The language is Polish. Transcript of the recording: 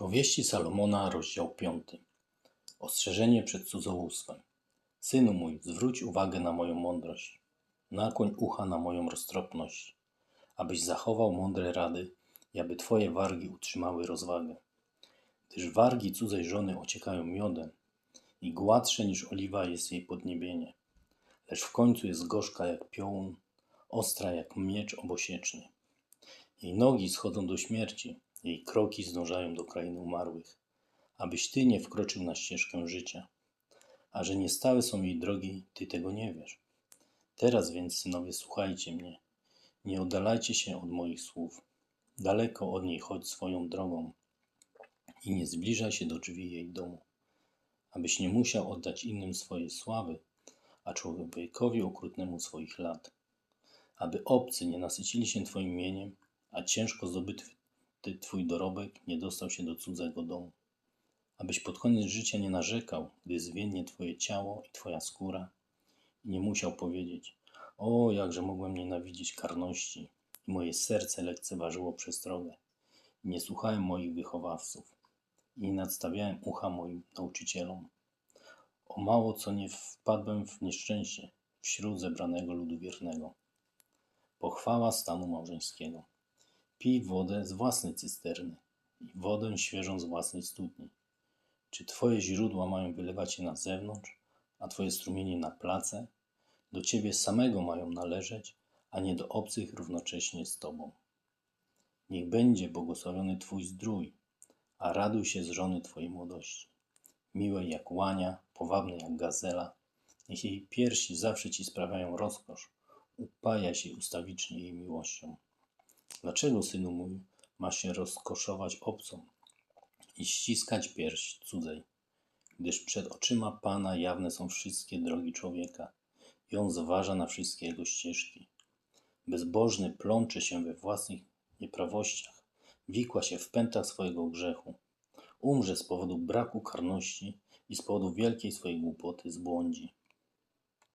Powieści Salomona, rozdział 5. Ostrzeżenie przed cudzołóstwem. Synu mój, zwróć uwagę na moją mądrość. Nakłoń ucha na moją roztropność, abyś zachował mądre rady i aby twoje wargi utrzymały rozwagę. Gdyż wargi cudzej żony ociekają miodem i gładsze niż oliwa jest jej podniebienie. Lecz w końcu jest gorzka jak piołun, ostra jak miecz obosieczny. Jej nogi schodzą do śmierci, jej kroki zdążają do krainy umarłych, abyś ty nie wkroczył na ścieżkę życia. A że niestałe są jej drogi, ty tego nie wiesz. Teraz więc, synowie, słuchajcie mnie. Nie oddalajcie się od moich słów. Daleko od niej chodź swoją drogą i nie zbliżaj się do drzwi jej domu, abyś nie musiał oddać innym swojej sławy, a człowiekowi okrutnemu swoich lat. Aby obcy nie nasycili się twoim mieniem, a ciężko zdobyty twój dorobek nie dostał się do cudzego domu. Abyś pod koniec życia nie narzekał, gdy zwiennie twoje ciało i twoja skóra i nie musiał powiedzieć o, jakże mogłem nienawidzieć karności i moje serce lekceważyło przestrogę. Nie słuchałem moich wychowawców i nie nadstawiałem ucha moim nauczycielom. O mało co nie wpadłem w nieszczęście wśród zebranego ludu wiernego. Pochwała stanu małżeńskiego. Pij wodę z własnej cysterny i wodę świeżą z własnej studni. Czy twoje źródła mają wylewać się na zewnątrz, a twoje strumienie na place? Do ciebie samego mają należeć, a nie do obcych równocześnie z tobą. Niech będzie błogosławiony twój zdrój, a raduj się z żony twojej młodości. Miłej jak łania, powabnej jak gazela, niech jej piersi zawsze ci sprawiają rozkosz, upaja się ustawicznie jej miłością. Dlaczego, synu mój, masz się rozkoszować obcą i ściskać pierś cudzej? Gdyż przed oczyma Pana jawne są wszystkie drogi człowieka i On zważa na wszystkie jego ścieżki. Bezbożny plącze się we własnych nieprawościach, wikła się w pętach swojego grzechu. Umrze z powodu braku karności i z powodu wielkiej swojej głupoty zbłądzi.